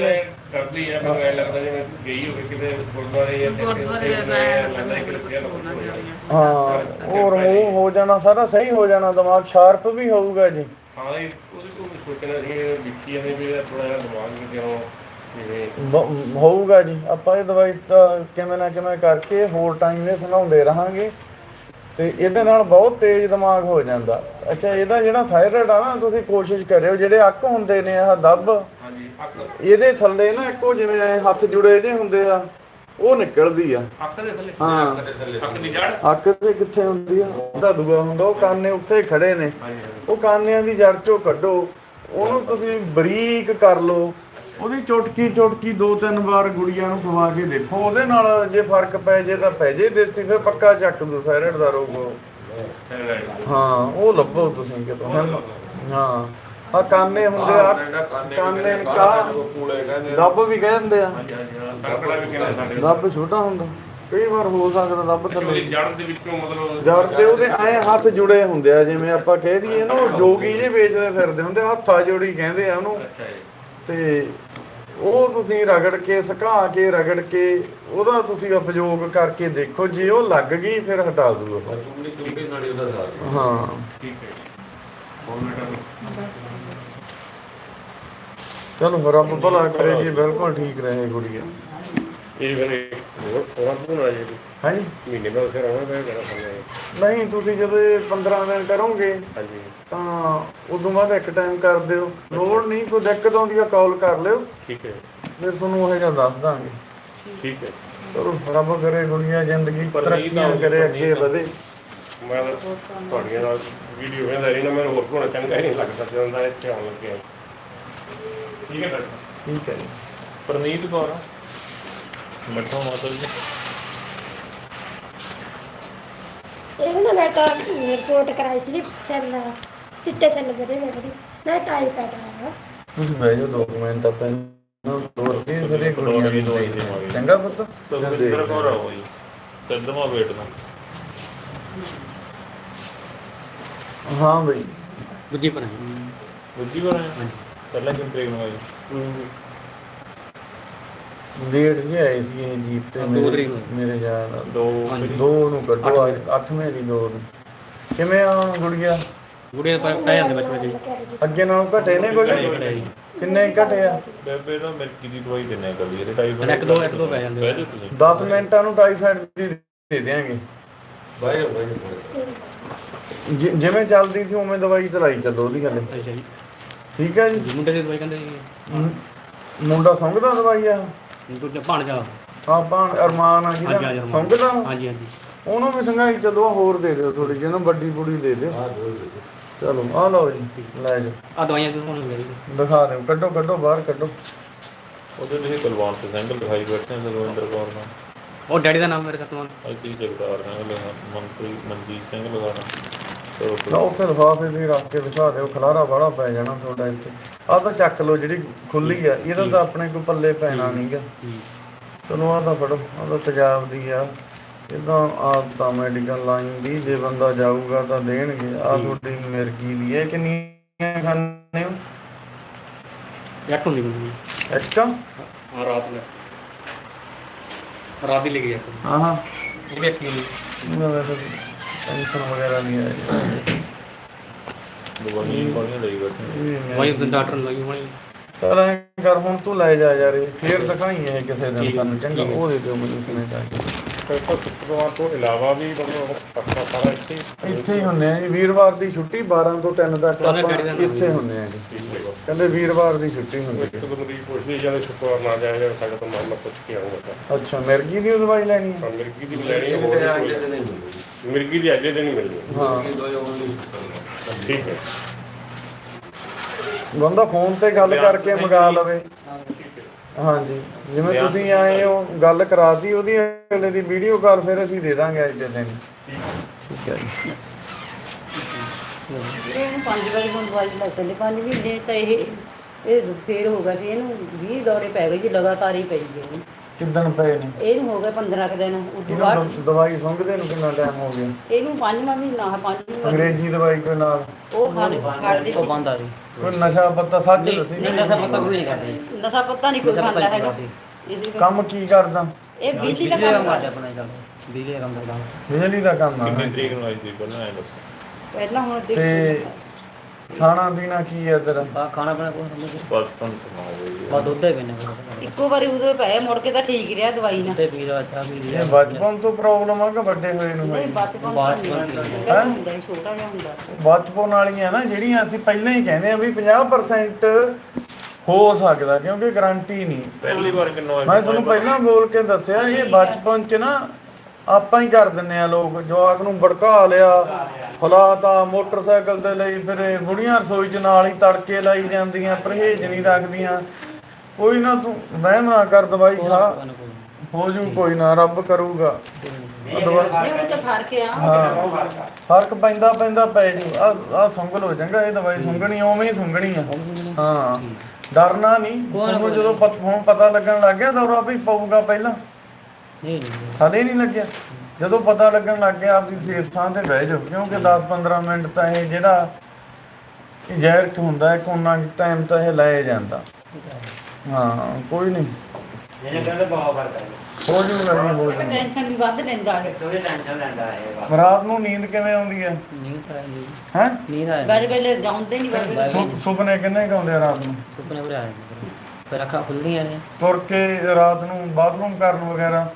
ਕਰਦੀ ਹੈ ਮੈਨੂੰ ਐ ਲੱਗਦਾ ਜਿਵੇਂ ਗਈ ਹੋਵੇ ਕਿਤੇ ਗੁਰਦੁਆਰੇ ਜਾਂ ਗੁਰਦੁਆਰੇ ਹੈ ਕਿ ਕਿ ਕੁਝ ਲੱਗਿਆ ਹੋਣਾ ਹੋਵੇ। ਚਾਹੀਦਾ ਹਾਂ ਉਹ ਰਿਮੂਵ ਹੋ ਜਾਣਾ ਸਾਰਾ ਸਹੀ ਹੋ ਜਾਣਾ ਦਿਮਾਗ ਸ਼ਾਰਪ ਵੀ ਹੋਊਗਾ ਜੀ। ਹਾਂ ਇਹ ਉਹਦੇ ਕੋਲ ਵੀ ਸੋਚਣਾ ਸੀ ਇਹ ਵਿੱਕੀ ਨੇ ਵੀ ਥੋੜਾ ਜਿਹਾ ਦਿਮਾਗ ਵਿੱਚ ਕਿਉਂ ਹੋਊਗਾ ਜੀ ਆਪਾਂ ਇਹ ਦਵਾਈ ਤਾਂ ਕਿਵੇਂ ਨਾ ਕਿਵੇਂ ਕਰਕੇ ਹੋਰ ਟਾਈਮ ਇਹ ਸੁਣਾਉਂਦੇ ਰਹਾਂਗੇ। ਤੇ ਇਹਦੇ ਨਾਲ ਬਹੁਤ ਤੇਜ਼ ਦਿਮਾਗ ਹੋ ਜਾਂਦਾ। ਅੱਛਾ ਇਹਦਾ ਜਿਹੜਾ ਥਾਇਰਾਇਡ ਆ ਨਾ ਤੁਸੀਂ ਕੋਸ਼ਿਸ਼ ਕਰਿਓ ਜਿਹੜੇ ਅੱਕ ਹੁੰਦੇ ਨੇ ਆਹ ਦੱਬ। ਹਾਂਜੀ ਅੱਖ ਇਹਦੇ ਥੱਲੇ ਨਾ ਇੱਕੋ ਜਿਵੇਂ ਐਂ ਹੱਥ ਜੁੜੇ ਜੇ ਹੁੰਦੇ ਆ ਉਹ ਨਿਕਲਦੀ ਆ। ਅੱਖ ਦੇ ਥੱਲੇ? ਹਾਂ। ਅੱਖ ਦੀ ਜੜ ਅੱਕ ਤੇ ਕਿੱਥੇ ਹੁੰਦੀ ਆ? ਉਹਦਾ ਦੂਆ ਹੁੰਦਾ ਉਹ ਕਾਨੇ ਉੱਥੇ ਖੜੇ ਨੇ। ਹਾਂਜੀ ਉਹ ਕਾਨਿਆਂ ਦੀ ਜੜ ਚੋਂ ਕੱਢੋ ਉਹਨੂੰ ਤੁਸੀਂ ਬਰੀਕ ਕਰ ਲਓ। ਉਹਦੀ ਚੁਟਕੀ ਚੁਟਕੀ ਦੋ ਤਿੰਨ ਵਾਰ ਗੁੜੀਆਂ ਨੂੰ ਖਵਾ ਕੇ ਦੇਖੋ। ਉਹਦੇ ਨਾਲ ਜੇ ਫ਼ਰਕ ਪੈ ਜੇ ਤਾਂ ਪੈ ਜੇ ਦੇਸੀ ਫਿਰ ਪੱਕਾ ਚੱਕ ਦੋ ਥਾਇਰਾਇਡ ਦਾ ਰੋਗ। ਹਾਂ ਉਹ ਲੱਭੋ ਤੁਸੀਂ ਕਿਤੋਂ। ਹਾਂ ਆ ਕਾਨੇ ਹੁੰਦੇ ਆ ਕਾਨੇ ਕਾ ਦੱਬ ਵੀ ਕਹਿੰਦੇ ਆ। ਦੱਬ ਛੋਟਾ ਹੁੰਦਾ। ਕਈ ਵਾਰ ਹੋ ਸਕਦਾ ਦੱਬ ਥੱਲੇ। ਜੜ ਦੇ ਵਿੱਚੋਂ ਮਤਲਬ ਜੜ ਤੇ ਉਹਦੇ ਐ ਹੱਥ ਜੁੜੇ ਹੁੰਦੇ ਆ ਜਿਵੇਂ ਆਪਾਂ ਕਹਿ ਦਈਏ ਨਾ ਉਹ ਜੋਗੀ ਜੇ ਵੇਚਦੇ ਫਿਰਦੇ ਹੁੰਦੇ ਹੱਥਾ ਜੋੜੀ ਕਹਿੰਦੇ ਆ ਉਹਨੂੰ। ਅੱਛਾ ਜੀ। ਤੇ ਉਹ ਤੁਸੀਂ ਰਗੜ ਕੇ ਸੁਕਾ ਕੇ ਰਗੜ ਕੇ ਉਹਦਾ ਤੁਸੀਂ ਉਪਯੋਗ ਕਰਕੇ ਦੇਖੋ ਜੇ ਉਹ ਲੱਗ ਗਈ ਫਿਰ ਹਟਾ ਦਿਓ ਨਾਲ ਹੀ ਉਹਦਾ ਸਾਥ ਹਾਂ। ਠੀਕ ਹੈ ਹੋਰ ਮੈਡਮ ਚਲੋ ਰੱਬ ਭਲਾ ਕਰੇ ਜੀ ਬਿਲਕੁਲ ਠੀਕ ਰਹੇ ਗੁੜੀਆ। ਇਹ ਫਿਰ ਹੋਰ ਹੋਰ ਬਣਾ ਜੇ। ਹਾਂਜੀ। ਮਹੀਨੇ ਬਾਅਦ ਫਿਰ ਆਉਣਾ ਪਏਗਾ ਮੇਰਾ ਸਮਝ ਨਹੀਂ ਤੁਸੀਂ ਜਦੋਂ ਇਹ 15 ਦਿਨ ਕਰੋਗੇ ਹਾਂਜੀ। ਤਾਂ ਉਦੋਂ ਬਾਅਦ ਇੱਕ ਟਾਈਮ ਕਰ ਦਿਓ। ਲੋੜ ਨਹੀਂ ਕੋਈ ਦਿੱਕਤ ਆਉਂਦੀ ਆ ਕਾਲ ਕਰ ਲਿਓ। ਠੀਕ ਹੈ। ਫਿਰ ਤੁਹਾਨੂੰ ਉਹ ਜਿਹਾ ਦੱਸ ਦਾਂਗੇ। ਠੀਕ ਹੈ। ਚਲੋ ਰੱਬ ਕਰੇ ਗੁੜੀਆ ਜ਼ਿੰਦਗੀ ਪਰ ਨਹੀਂ ਤਾਂ ਤਰੱਕੀਆਂ ਕਰੇ ਅੱਗੇ ਵਧੇ। ਮੈਂ ਤੁਹਾਡੀਆਂ ਨਾਲ ਵੀਡੀਓ ਵੇਖਦਾ ਰਹੀ ਨਾ ਮੈਨੂੰ ਹੋਰ ਕੋਣ ਚੰਗਾ ਨਹੀਂ ਲੱਗਦਾ ਜਦੋਂ ਦਾ ਇੱਥੇ ਆਉਣ ਲੱਗਿਆ। ਠੀਕ ਹੈ ਡਾਕਟਰ। ਠੀਕ ਹੈ ਜੀ। ਪ੍ਰਨੀਤ ਕੌਰ। ਮੱਠੋ ਮਾਤਾ ਜੀ। ਇਹ ਨਾ ਮੈਂ ਤਾਂ ਰਿਪੋਰਟ ਕਰਾਈ ਸੀ ਸੈੱਲ ਚਿੱਟੇ ਸੈੱਲ ਨੇ ਬੜੀ ਨਾ ਟਾਈਫਾਇਡ ਆਇਆ ਤੁਸੀਂ ਬਹਿ ਜਾਓ ਦੋ ਮਿੰਟ ਤਾਂ ਪਹਿਲਾਂ ਦੋ ਰੁਪਏ ਫਿਰ ਇਹ ਗੁੜੀਆ ਦੀ ਦਵਾਈ ਦੇਵਾਂਗੇ। ਚੰਗਾ ਪੁੱਤ ਸੁਖਵਿੰਦਰ ਕੌਰ ਆ ਹੋਈ ਸਿੱਧਵਾਂ ਵੇਟ ਦਾ ਹਾਂ ਬਈ। ਦੂਜੀ ਪਰ ਦੂਜੀ ਵਾਰ ਆਇਆ ਪਹਿਲਾਂ ਕਿੰਨ ਤਰੀਕ ਨੂੰ ਡੇਟ ਜੇ ਆਈ ਸੀ ਇਹ ਜੀਪ ਤੇ ਦੋ ਮੇਰੇ- ਤਰੀਕ ਨੂੰ। ਮੇਰੇ ਯਾਦ ਨਾਲ। ਦੋ ਦੋ ਨੂੰ ਕੱਢੋ ਅੱਜ 8ਵੇਂ ਦੀ ਦੋ ਨੂੰ। ਕਿਵੇਂ ਆ ਗੁੜੀਆ? ਗੁੜੇ ਪੈ ਜਾਂਦੇ ਬੱਚੇ ਜੀ ਅੱਗੇ ਨਾਲੋਂ ਘਟੇ ਨੇ ਕੁਝ ਕਿੰਨੇ ਘਟੇ ਆ? ਬੇਬੇ ਦਾ ਮਿਲਕੀ ਦੀ ਦਵਾਈ ਦਿੰਨੇ ਕਦੀ ਇਹਦੇ ਟਾਈਪ ਇੱਕ ਦੋ ਇੱਕ ਦੋ ਪੈ ਜਾਂਦੇ ਬਹਿ ਜਾਓ ਤੁਸੀਂ। 10 ਮਿੰਟਾਂ ਨੂੰ ਟਾਈਫਾਇਡ ਦੀ ਦੇ ਦੇਾਂਗੇ ਬਾਈ ਬਾਈ ਜਿ- ਜਿਵੇਂ ਚੱਲਦੀ ਸੀ ਉਵੇਂ ਦਵਾਈ ਚਲਾਈ ਚੱਲੋ ਉਹਦੀ ਗੱਲ ਅੱਛਾ ਜੀ। ਠੀਕ ਹੈ ਜੀ? ਮੁੰਡੇ ਦੀ ਦਵਾਈ ਕਹਿੰਦੇ ਜੀ। ਮੁੰਡਾ ਸੰਗਦਾ ਦਵਾਈ ਆ? ਦੂਜਾ ਭਾਣ ਜਾ। ਆਪਾਂ ਅਰਮਾਨ ਆ ਹਾਂਜੀ, ਹਾਂਜੀ, ਜਿਹਦਾ ਅਰਮਾਨ। ਸੰਗਦਾ ਹਾਂਜੀ ਹਾਂਜੀ। ਉਹਨੂੰ ਵੀ ਸੰਗਾਈ ਚੱਲੋ ਹੋਰ ਦੇ ਦਿਓ ਥੋੜੀ ਜਿਹੀ ਨਾ ਵੱਡੀ ਬੁੜੀ ਦੇ ਦਿਓ। ਚਲੋ ਆ ਲਓ ਜੀ ਲੈ ਜਾਓ। ਆ ਦਵਾਈਆਂ ਕਿਉਂ ਹੋਣ ਮੇਰੀ। ਦਿਖਾ ਦਿਓ ਕੱਢੋ ਕੱਢੋ ਬਾਹਰ ਕੱਢੋ। ਉਹਦੇ ਤੁਸੀਂ ਕੁਲਵੰਤ ਸਿੰਘ ਲਿਖਾਈ ਬੈਠੇ ਹੋ ਦਵਿੰਦਰ ਕੌਰ ਨਾਲ। ਉਹ ਡੈਡੀ ਦਾ ਨਾਮ ਮੇਰੇ ਖਤਮ ਅਸੀਂ ਜਗਦਾਰ ਸਿੰਘ ਲਿਖਾ ਮੰਤਰੀ ਮਨਜੀਤ ਸਿੰਘ ਲਗਾਣਾ ਚਲੋ ਨਾ ਉੱਥੇ ਲਿਫਾਫੇ ਵੀ ਰੱਖ ਕੇ ਦਿਖਾ ਦਿਓ ਖਲਾਰਾ ਬਾਹਲਾ ਪੈ ਜਾਣਾ ਤੁਹਾਡਾ ਇੱਥੇ। ਆਹ ਤਾਂ ਚੱਕ ਲਓ ਜਿਹੜੀ ਖੁੱਲੀ ਆ ਇਹਦਾ ਤਾਂ ਆਪਣੇ ਕੋਈ ਪੱਲੇ ਪੈਣਾ ਨਹੀਂਗਾ। ਚਲੋ ਆਹ ਤਾਂ ਫੜੋ ਆਹ ਤਾਂ ਤੇਜ਼ਾਬ ਦੀ ਆ। ਇਦਾਂ ਆਪ ਤਾਂ ਮੈਡੀਕਲ ਲਾਈਨ ਦੀ ਜੇ ਬੰਦਾ ਜਾਊਗਾ ਤਾਂ ਦੇਣਗੇ। ਆਹ ਤੁਹਾਡੀ ਮਿਰਗੀ ਦੀ ਹੈ ਕਿੰਨੀਆਂ ਖਾਣੇ ਹੋ? ਇੱਕ ਹੁੰਦੀ ਮੈਨੂੰ ਐਕਟਾ ਹਾਂ ਰਾਤ ਨੂੰ। ਰਾਤ ਦੀ ਲੱਗੀ ਇੱਕ ਹਾਂ ਹਾਂ ਉਹ ਵੀ ਇੱਕ ਹੀ ਹੁੰਦੀ। ਉਹਨਾਂ ਦਾ ਟੈਨਸ਼ਨ ਵਗੈਰਾ ਨਹੀਂ ਲਈ ਬੈਠੇ ਵਾਈ ਡਾਕਟਰ ਲੱਗੀ ਹੋਣੀ ਚਲ ਐਂ ਕਰ ਹੁਣ ਤੂੰ ਲੈ ਜਾ ਯਾਰ ਇਹ ਫੇਰ ਦਿਖਾਈ ਇਹ ਕਿਸੇ ਦਿਨ ਸਾਨੂੰ ਚੰਗਾ। ਉਹ ਦੇ ਦਿਓ ਮੈਨੂੰ ਸੁਣੇ ਜਾ ਕੇ। ਫਿਰ ਤੋਂ ਸ਼ੁੱਕਰਵਾਰ ਤੋਂ ਇਲਾਵਾ ਵੀ ਮਤਲਬ ਪਰਸਾ ਸਾਰਾ ਇੱਥੇ ਹੀ ਇੱਥੇ ਹੀ ਹੁੰਨੇ ਆ ਜੀ। ਵੀਰਵਾਰ ਦੀ ਛੁੱਟੀ 12 ਤੋਂ 3 ਤੱਕ ਇੱਥੇ ਹੁੰਨੇ ਆ ਜੀ। ਹੈ ਕਹਿੰਦੇ ਵੀਰਵਾਰ ਦੀ ਛੁੱਟੀ ਹੁੰਦੀ ਇੱਕ ਦੋ ਮਰੀਜ਼ ਪੁੱਛਦੇ ਜਾਂਦੇ ਸ਼ੁੱਕਰਵਾਰ ਨਾ ਜਾਇਆ ਜਾਵੇ ਸਾਡੇ ਤੋਂ ਮਾਮਲਾ ਪੁੱਛ ਕੇ ਆਉਂਗਾ ਅੱਛਾ ਮਿਰਗੀ ਦੀ ਦਵਾਈ ਲੈਣੀ ਹੈ? ਮਿਰਗੀ ਦੀ ਲੈਣੀ ਹੈ ਮਿਰਗੀ ਦੀ ਅਗਲੇ ਦਿਨ ਹੀ ਮਿਲਣੀ। ਹੈ। ਹਾਂ ਠੀਕ ਹੈ। ਬੰਦਾ ਫੋਨ ਤੇ ਗੱਲ ਕਰਕੇ ਮੰਗਾ ਲਵੇ। ਹਾਂਜੀ। ਜਿਵੇਂ ਤੁਸੀਂ ਆਏ ਹੋ ਗੱਲ ਕਰਾਤੀ ਉਹਦੀ ਅਗਲੇ ਦੀ ਵੀਡੀਓ ਕਾਲ ਫਿਰ ਅਸੀਂ ਦੇ ਦਾਂਗੇ ਅੱਜ ਦੇ ਦਿਨ। ਠੀਕ ਹੈ। ਜੀ ਇਹਨੂੰ ਪੰਜ ਵਾਰੀ ਹੁਣ ਦਵਾਈ ਲੈ ਚੱਲੇ ਪੰਜ ਮਹੀਨੇ ਤਾਂ ਇਹ ਇਹ ਫੇਰ ਹੋ ਗਿਆ ਸੀ ਇਹਨੂੰ 20 ਦੌਰੇ ਪੈ ਗਏ ਜੀ ਲਗਾਤਾਰ ਹੀ ਪਈ ਗਈ ਕਿੱਦਣ ਪਏ ਨੇ? ਇਹਨੂੰ ਹੋ ਗਏ 15 ਕੁ ਦਿਨ ਉਦੋਂ ਇਹਨੂੰ ਬਾਅਦ ਦ- ਦਵਾਈ ਸੁੰਘਦੇ ਨੂੰ ਕਿੰਨਾ ਟਾਈਮ ਹੋ ਗਿਆ? ਇਹਨੂੰ ਪੰਜਵਾਂ ਮਹੀਨਾ ਹੈ ਪੰਜਵੀਂ ਅੰਗਰੇਜ਼ੀ ਦਵਾਈ ਕੋਈ ਨਾਲ? ਉਹ ਖਾਣੇ ਦਿੱਤੀ ਉਹ ਬੰਦ ਆ ਰਹੀ ਕੋਈ ਨਸ਼ਾ ਪੱਤਾ ਸੱਚ ਦੱਸੀ ਨਹੀਂ ਨਸ਼ਾ ਪਤਾ ਕੋਈ ਨਹੀਂ ਕਰਦੇ ਨਸ਼ਾ ਪੱਤਾ ਨਹੀਂ ਕੋਈ ਨਸ਼ਾ ਪੱਤਾ ਖਾਂਦਾ ਨਹੀਂ ਹੈਗਾ। ਕਰਦੇ। ਇਸੇ ਕਰਕੇ ਕੰਮ ਕੀ ਕਰਦਾ? ਇਹ ਬਿਜਲੀ ਦਾ ਕੰਮ ਕਰਦਾ ਆਪਣਾ ਚੱਲਦਾ ਬਿਜਲੀ ਦਾ ਕੰਮ ਦਾ ਬਿਜਲੀ ਦਾ ਕੰਮ ਆ। ਕਿੰਨੀ ਤਰੀਕ ਨੂੰ ਆਈ ਸੀ ਪਹਿਲਾਂ ਐ ਦੱਸੋ? ਪਹਿਲਾਂ ਹੁਣ ਤੇ ਦੇਖ। ਖਾਣਾ ਪੀਣਾ ਕੀ ਹੈ ਤੇਰਾ? ਬਾ ਖਾਣਾ ਪੀਣਾ ਕੋਈ ਸਮਝ ਬਚਪਨ ਤੋਂ ਨਾ ਹੋਵੇ ਬਾ ਦੁੱਧ ਹੀ ਪੀਣੇ ਇੱਕੋ ਵਾਰੀ ਉਦੋਂ ਪਏ ਮੁੜ ਕੇ ਤਾਂ ਠੀਕ ਰਿਹਾ ਦਵਾਈ ਨਾਲ। ਤੇ ਪੀ ਦਾ ਚਾਹ ਪੀ ਲਿਆ। ਇਹ ਬਚਪਨ ਤੋਂ ਪ੍ਰੋਬਲਮ ਆ ਕਿ ਵੱਡੇ ਹੋਏ ਨੂੰ ਨਹੀਂ ਬਚਪਨ ਤੋਂ ਨਹੀਂ। ਹੈਂ? ਹੁੰਦਾ ਸੀ, ਛੋਟਾ ਜਿਹਾ ਹੁੰਦਾ। ਬਚਪਨ ਵਾਲੀਆਂ ਨਾ ਜਿਹੜੀਆਂ ਅਸੀਂ ਪਹਿਲਾਂ ਹੀ ਕਹਿੰਦੇ ਆ ਵੀ 50% ਹੋ ਸਕਦਾ ਕਿਉਂਕਿ ਗਾਰੰਟੀ ਨਹੀਂ। ਪਹਿਲੀ ਵਾਰ ਕਿੰਨਾ ਮੈਂ ਤੁਹਾਨੂੰ ਪਹਿਲਾਂ ਬੋਲ ਕੇ ਦੱਸਿਆ ਇਹ ਬਚਪਨ ਚ ਨਾ ਆਪਾਂ ਹੀ ਕਰ ਦਿੰਨੇ ਆ ਲੋਕ ਜਵਾਕ ਨੂੰ ਭੜਕਾ ਲਿਆ। ਫਲਾਤਾ ਮੋਟਰਸਾਈਕਲ ਤੇ ਲਈ ਫਿਰੇ ਬੁੜੀਆਂ ਰਸੋਈ ਚ ਨਾਲ ਹੀ ਤੜਕੇ ਲਾਈ ਜਾਂਦੀਆਂ ਪਰਹੇਜ ਨਹੀਂ ਰੱਖਦੀਆਂ। ਕੋਈ ਨਾ ਤੂੰ ਵਹਿਮ ਨਾ ਕਰ ਦਵਾਈ ਖਾ ਹੋ। ਜੂ ਕੋਈ ਨਾ ਰੱਬ ਕਰੂਗਾ। ਫ਼ਰਕ ਪੈਂਦਾ ਪੈਂਦਾ ਪੈ ਜੂ। ਆ ਆ ਸੁੰਗਲ ਹੋ ਜਾਂਗਾ ਇਹ ਦਵਾਈ ਸੁੰਗਣੀ ਉਵੇਂ ਹੀ ਸੁੰਗਣੀ ਆ। ਹਾਂ। ਡਰਨਾ ਨਹੀਂ। ਤੁਹਾਨੂੰ ਜਦੋਂ ਪਤਾ ਲੱਗਣ ਲੱਗ ਗਿਆ ਦੌਰਾ ਵੀ ਪਊਗਾ ਪਹਿਲਾਂ। ਨਹੀਂ ਨਹੀਂ ਹਲੇ ਨਹੀਂ ਲੱਗਿਆ? ਜਦੋਂ ਪਤਾ ਲੱਗਣ ਲੱਗ ਗਿਆ ਆਪਦੀ ਸੇਫ ਥਾਂ ਤੇ ਬਹਿ ਜਾਓ ਕਿਉਂਕਿ 10-15 ਮਿੰਟ ਤਾਂ ਇਹ ਜਿਹੜਾ ਜ਼ਹਿਰ ਹੁੰਦਾ ਹੈ ਕੋਨਾ ਟਾਈਮ ਤਾਂ ਇਹ ਲੈ ਜਾਂਦਾ। ਹਾਂ ਕੋਈ ਨਹੀਂ। ਇਹਨੇ ਕਹਿੰਦੇ ਬਹੁਤ ਫ਼ਰਕ ਹੈ ਹੋ ਜੂਗਾ ਜੀ ਹੋ ਜੂਗਾ ਟੈਨਸ਼ਨ ਵੀ ਵੱਧ ਲੈਂਦਾ ਹੈ ਥੋੜੀ ਟੈਨਸ਼ਨ ਲੈਂਦਾ ਹੈ ਰਾਤ ਨੂੰ ਨੀਂਦ ਕਿਵੇਂ ਆਉਂਦੀ ਹੈ? ਨੀਂਦ ਤਾਂ ਆਈ ਹੈ? ਨੀਂਦ ਆ ਗੱਜ ਵੇਲੇ ਜਾਉਂਦੇ ਨਹੀਂ ਵਰਗੇ ਸੁਪਨੇ ਕਿੰਨੇ ਕੁ ਆਉਂਦੇ ਆ ਰਾਤ ਨੂੰ? ਸੁਪਨੇ ਪੂਰੇ ਆ ਜਾਂਦੇ ਫਿਰ ਅੱਖਾਂ ਖੁੱਲਦੀਆਂ ਨੇ। ਤੁਰ ਕੇ ਰਾਤ ਨੂੰ ਬਾਥਰੂਮ ਕਰਨ ਵਗੈਰਾ?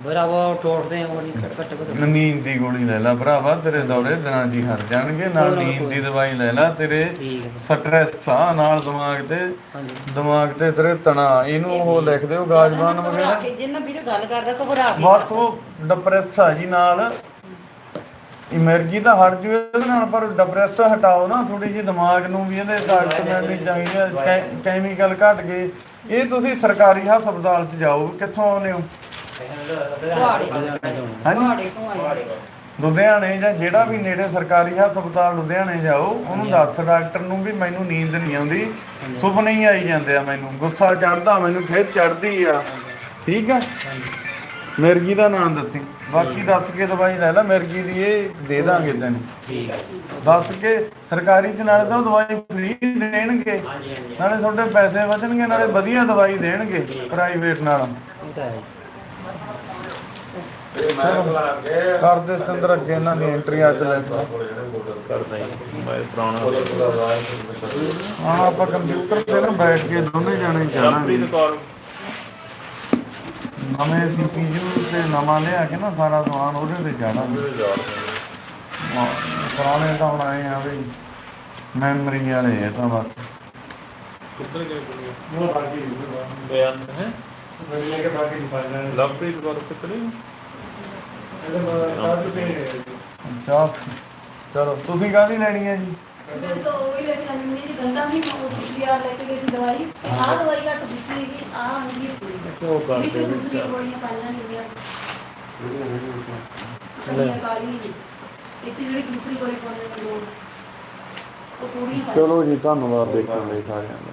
ਉਹ ਟੋੜਦੇ ਆ ਉਹ ਨਹੀਂ ਕੱਟ ਕੱਟ ਕੱਟ ਨੀਂਦ ਦੀ ਗੋਲੀ ਲੈ ਲੈ ਭਰਾਵਾ ਤੇਰੇ ਦੌਰੇ ਦਿਨਾਂ ਜੀ ਹਟ ਜਾਣਗੇ। ਨਾਲ ਨੀਂਦ ਦੀ ਦਵਾਈ ਲੈ ਲੈ ਤੇਰੇ ਠੀਕ ਹੈ ਸਟ੍ਰੈਸ ਆ ਨਾਲ ਦਿਮਾਗ ਤੇ ਹਾਂਜੀ। ਦਿਮਾਗ ਤੇ ਤੇਰੇ ਤਣਾ ਇਹਨੂੰ ਉਹ ਲਿਖ ਦਿਓ ਗਾਜਬਾਨ ਵਗੈਰਾ। ਜਿੰਨਾ ਵੀਰ ਗੱਲ ਕਰਦਾ ਘਬਰਾ ਕੇ ਬਸ ਉਹ ਡਿਪਰੈਸ ਆ ਜੀ ਨਾਲ। ਇਮਰਜੀ ਤਾਂ ਹਟ ਜੂ ਇਹਦੇ ਨਾਲ ਪਰ ਡਿਪਰੈਸ ਹਟਾਓ ਨਾ ਥੋੜੀ ਜਿਹੀ ਦਿਮਾਗ ਨੂੰ ਵੀ ਇਹਦੇ ਡਾਕਟਰ ਮਿਲਣੀ ਚਾਹੀਦੀ ਕੈਮੀਕਲ ਘਟ ਗਏ। ਇਹ ਤੁਸੀਂ ਸਰਕਾਰੀ ਹਸਪਤਾਲ 'ਚ ਜਾਓ ਕਿੱਥੋਂ ਆਉਂਦੇ ਹੋ? ਹਾਂਜੀ। ਲੁਧਿਆਣੇ ਜਾਂ ਜਿਹੜਾ ਵੀ ਨੇੜੇ ਸਰਕਾਰੀ ਹਸਪਤਾਲ ਲੁਧਿਆਣੇ ਜਾਓ ਉਹਨੂੰ ਦੱਸ ਡਾਕਟਰ ਨੂੰ ਵੀ ਮੈਨੂੰ ਨੀਂਦ ਨਹੀਂ ਆਉਂਦੀ। ਸੁਪਨੇ ਹੀ ਆਈ ਜਾਂਦੇ ਆ ਮੈਨੂੰ। ਗੁੱਸਾ ਚੜਦਾ ਮੈਨੂੰ ਖੇਤ ਚੜਦੀ ਆ। ਠੀਕ ਆ? ਮਿਰਗੀ ਦਾ ਨਾਮ ਦੱਸੀ। ਬਾਕੀ ਦੱਸ ਕੇ ਦਵਾਈ ਲੈ ਲੈ ਮਿਰਗੀ ਦੀ ਇਹ ਦੇ ਦਾਂਗੇ ਤੈਨੂੰ। ਠੀਕ ਹੈ ਦੱਸ ਕੇ ਸਰਕਾਰੀ ਚ ਨਾਲੇ ਤਾਂ ਦਵਾਈ ਫ੍ਰੀ ਦੇਣਗੇ। ਨਾਲੇ ਤੁਹਾਡੇ ਪੈਸੇ ਬਚਣਗੇ ਨਾਲੇ ਵਧੀਆ ਦਵਾਈ ਦੇਣਗੇ ਪ੍ਰਾਈਵੇਟ ਨਾਲ। ਉਹ ਤਾਂ ਹੈ ਕਰਦੇ ਸਤੰਦਰ ਅੱਗੇ ਇਹਨਾਂ ਦੀ ਐਂਟਰੀ ਅੱਜ ਲੈ ਤਾ ਕਰਦਾ ਹੀ ਮੈਂ ਪੁਰਾਣਾ ਹਾਂ ਆਪਾਂ ਕੰਪਿਊਟਰ ਤੇ ਨਾ ਬੈਠ ਕੇ ਦੋਨੇ ਜਾਣੇ ਕੌਰ। ਨਵੇਂ ਸੀਪੀਯੂ ਤੇ ਨਵਾਂ ਲਿਆ ਕੇ ਨਾ ਸਾਰਾ ਸਮਾਨ ਉਹਦੇ ਤੇ ਜਾਣਾਂਗੇ ਹਾਂ, ਪੁਰਾਣੇ ਤਾਂ ਹੁਣ ਆਏ ਆ ਵੀ ਮੈਮਰੀ ਵਾਲੇ ਆ ਤਾਂ ਬਸ। ਕਿੱਧਰ ਗਏ ਕੁੜੀ ਬਿਆਨ ਹੈ? ਲਵਪ੍ਰੀਤ ਕੌਰ ਕਿੱਧਰ ਚਾਹ ਚਲੋ ਤੁਸੀਂ ਕਾਹਦੀ ਲੈਣੀ ਹੈ ਜੀ? ਮੈਂ ਤਾਂ ਉਹ ਹੀ ਲੈ ਕੇ ਆਈ ਮੇਰੀ ਗੰਦਾ ਨਹੀਂ ਉਹ ਪਿਛਲੀ ਵਾਰ ਲੈ ਕੇ ਗਈ ਸੀ ਦਵਾਈ। ਆਹ ਦਵਾਈ ਘੱਟ ਦਿੱਤੀ ਹੈਗੀ ਆਹ ਆਉਂਦੀ ਹੈ ਉਹ ਇਹ ਤੋਂ ਦੂਸਰੀਆਂ ਗੋਲੀਆਂ ਪਾਈਆਂ ਨਹੀਂ ਗਈਆਂ ਕਾਲੀ ਇਹ 'ਚ ਜਿਹੜੀ ਦੂਸਰੀ ਗੋਲੀ ਪਾਉਂਦੇ ਨੇ ਲੋਕ ਉਹ ਥੋੜੀ ਚਲੋ ਜੀ ਧੰਨਵਾਦ ਦੇਖਣ ਲਈ ਸਾਰਿਆਂ ਦਾ।